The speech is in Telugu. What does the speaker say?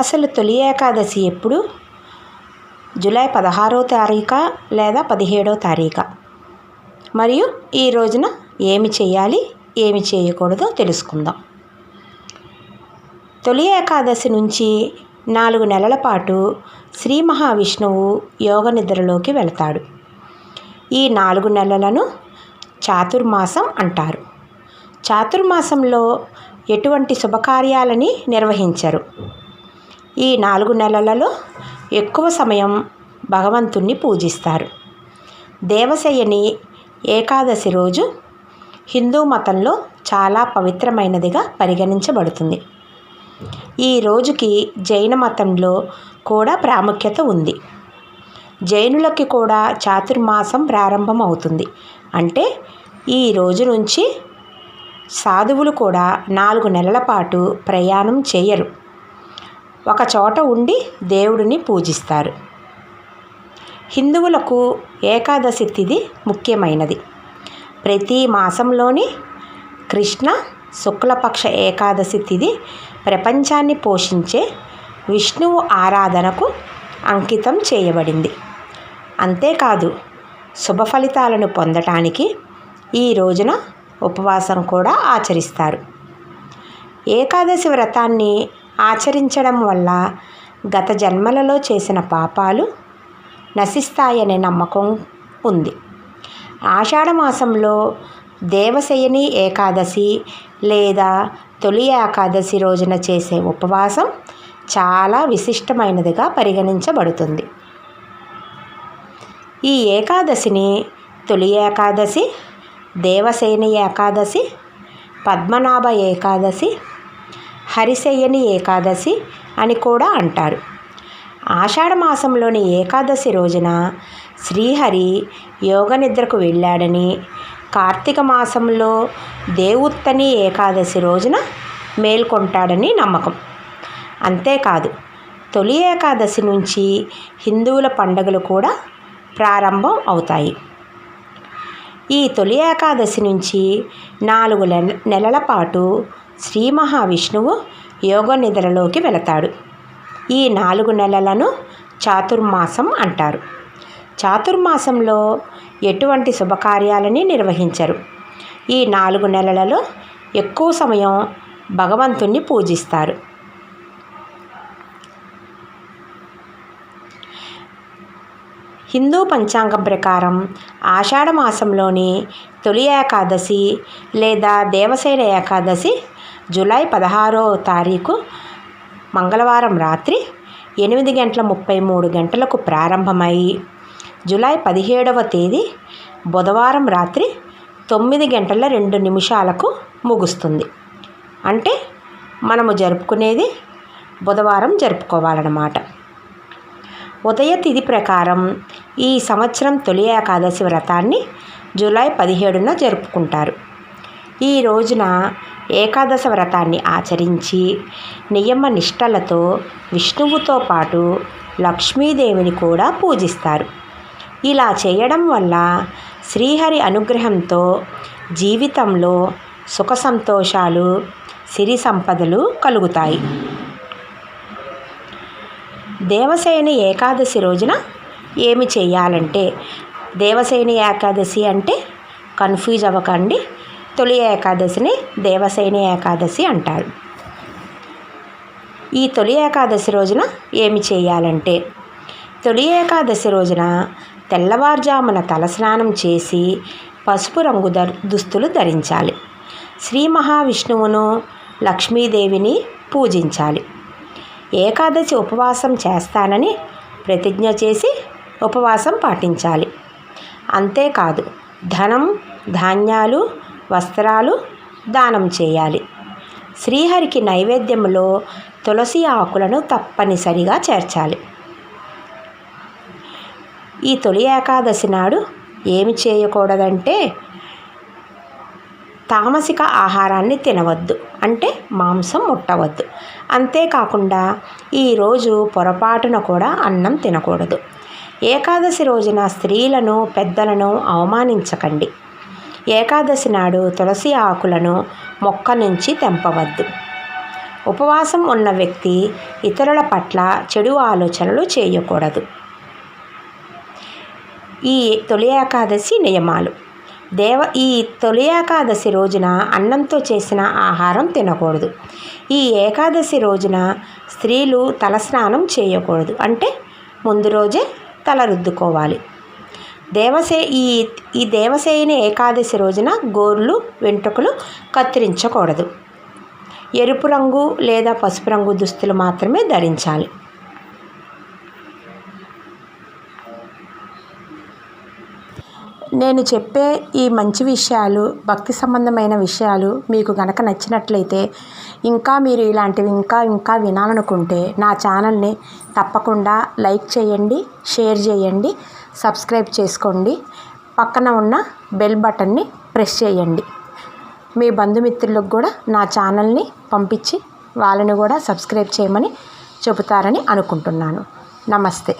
అసలు తొలి ఏకాదశి ఎప్పుడు? జూలై పదహారో తారీఖ లేదా పదిహేడో తారీఖ? మరియు ఈ రోజున ఏమి చేయాలి ఏమి చేయకూడదో తెలుసుకుందాం. తొలి ఏకాదశి నుంచి నాలుగు నెలల పాటు శ్రీ మహావిష్ణువు యోగ నిద్రలోకి వెళతాడు. ఈ నాలుగు నెలలను చాతుర్మాసం అంటారు. చాతుర్మాసంలో ఎటువంటి శుభకార్యాలని నిర్వహించరు. ఈ నాలుగు నెలలలో ఎక్కువ సమయం భగవంతుణ్ణి పూజిస్తారు. దేవశయని ఏకాదశి రోజు హిందూ మతంలో చాలా పవిత్రమైనదిగా పరిగణించబడుతుంది. ఈ రోజుకి జైన మతంలో కూడా ప్రాముఖ్యత ఉంది. జైనులకి కూడా చాతుర్మాసం ప్రారంభం అవుతుంది అంటే ఈ రోజు నుంచి సాధువులు కూడా నాలుగు నెలల పాటు ప్రయాణం చేయరు. ఒక చోట ఉండి దేవుడిని పూజిస్తారు. హిందువులకు ఏకాదశి తిథి ముఖ్యమైనది. ప్రతి మాసంలోని కృష్ణ శుక్లపక్ష ఏకాదశి తిథి ప్రపంచాన్ని పోషించే విష్ణువు ఆరాధనకు అంకితం చేయబడింది. అంతేకాదు శుభ ఫలితాలను పొందటానికి ఈ రోజున ఉపవాసం కూడా ఆచరిస్తారు. ఏకాదశి వ్రతాన్ని ఆచరించడం వల్ల గత జన్మలలో చేసిన పాపాలు నశిస్తాయనే నమ్మకం ఉంది. ఆషాఢ మాసంలో దేవశయని ఏకాదశి లేదా తొలి ఏకాదశి రోజున చేసే ఉపవాసం చాలా విశిష్టమైనదిగా పరిగణించబడుతుంది. ఈ ఏకాదశిని తొలి ఏకాదశి దేవసేని ఏకాదశి పద్మనాభ ఏకాదశి హరిశయ్యని ఏకాదశి అని కూడా అంటారు. ఆషాఢ మాసంలోని ఏకాదశి రోజున శ్రీహరి యోగ నిద్రకు వెళ్ళాడని కార్తీక మాసంలో దేవుత్తని ఏకాదశి రోజున మేల్కొంటాడని నమ్మకం. అంతేకాదు తొలి ఏకాదశి నుంచి హిందువుల పండుగలు కూడా ప్రారంభం అవుతాయి. ఈ తొలి ఏకాదశి నుంచి నాలుగు నెలల పాటు శ్రీ మహావిష్ణువు యోగ నిద్రలోకి వెళతాడు. ఈ నాలుగు నెలలను చాతుర్మాసం అంటారు. చాతుర్మాసంలో ఎటువంటి శుభకార్యాలని నిర్వహించరు. ఈ నాలుగు నెలలలో ఎక్కువ సమయం భగవంతుణ్ణి పూజిస్తారు. హిందూ పంచాంగం ప్రకారం ఆషాఢ మాసంలోని తొలి ఏకాదశి లేదా దేవసేన ఏకాదశి జూలై పదహారో తారీఖు మంగళవారం రాత్రి ఎనిమిది గంటల ముప్పై మూడు గంటలకు ప్రారంభమై జూలై పదిహేడవ తేదీ బుధవారం రాత్రి తొమ్మిది గంటల రెండు నిమిషాలకు ముగుస్తుంది. అంటే మనము జరుపుకునేది బుధవారం జరుపుకోవాలన్నమాట. ఉదయ తిథి ప్రకారం ఈ సంవత్సరం తొలి ఏకాదశి వ్రతాన్ని జూలై పదిహేడున జరుపుకుంటారు. ఈ రోజున ఏకాదశ వ్రతాన్ని ఆచరించి నియమ నిష్టలతో విష్ణువుతో పాటు లక్ష్మీదేవిని కూడా పూజిస్తారు. ఇలా చేయడం వల్ల శ్రీహరి అనుగ్రహంతో జీవితంలో సుఖ సంతోషాలు సిరి సంపదలు కలుగుతాయి. దేవసేన ఏకాదశి రోజున ఏమి చేయాలంటే దేవసేన ఏకాదశి అంటే కన్ఫ్యూజ్ అవ్వకండి. తొలి ఏకాదశిని దేవసేని ఏకాదశి అంటారు. ఈ తొలి ఏకాదశి రోజున ఏమి చేయాలంటే తొలి ఏకాదశి రోజున తెల్లవారుజామున తలస్నానం చేసి పసుపు రంగు ద దుస్తులు ధరించాలి. శ్రీ మహావిష్ణువును లక్ష్మీదేవిని పూజించాలి. ఏకాదశి ఉపవాసం చేస్తానని ప్రతిజ్ఞ చేసి ఉపవాసం పాటించాలి. అంతేకాదు ధనం ధాన్యాలు వస్త్రాలు దానం చేయాలి. శ్రీహరికి నైవేద్యంలో తులసి ఆకులను తప్పనిసరిగా చేర్చాలి. ఈ తొలి ఏకాదశి నాడు ఏమి చేయకూడదంటే తామసిక ఆహారాన్ని తినవద్దు అంటే మాంసం ముట్టవద్దు. అంతేకాకుండా ఈరోజు పొరపాటున కూడా అన్నం తినకూడదు. ఏకాదశి రోజున స్త్రీలను పెద్దలను అవమానించకండి. ఏకాదశి నాడు తులసి ఆకులను మొక్క నుంచి తెంపవద్దు. ఉపవాసం ఉన్న వ్యక్తి ఇతరుల పట్ల చెడు ఆలోచనలు చేయకూడదు. ఈ తొలి ఏకాదశి నియమాలు. దేవ ఈ తొలి ఏకాదశి రోజున అన్నంతో చేసిన ఆహారం తినకూడదు. ఈ ఏకాదశి రోజున స్త్రీలు తలస్నానం చేయకూడదు. అంటే ముందు రోజే తల రుద్దుకోవాలి దేవసే ఈ ఈ దేవసేని ఏకాదశి రోజున గోర్లు వెంట్రుకలు కత్తిరించకూడదు. ఎరుపు రంగు లేదా పసుపు రంగు దుస్తులు మాత్రమే ధరించాలి. నేను చెప్పే ఈ మంచి విషయాలు భక్తి సంబంధమైన విషయాలు మీకు గనక నచ్చినట్లయితే ఇంకా మీరు ఇలాంటివి ఇంకా ఇంకా వినాలనుకుంటే నా ఛానల్ని తప్పకుండా లైక్ చేయండి షేర్ చేయండి సబ్స్క్రైబ్ చేసుకోండి. పక్కన ఉన్న బెల్ బటన్ని ప్రెస్ చేయండి. మీ బంధుమిత్రులకు కూడా నా ఛానల్ని పంపించి వాళ్ళని కూడా సబ్స్క్రైబ్ చేయమని చెబుతారని అనుకుంటున్నాను. నమస్తే.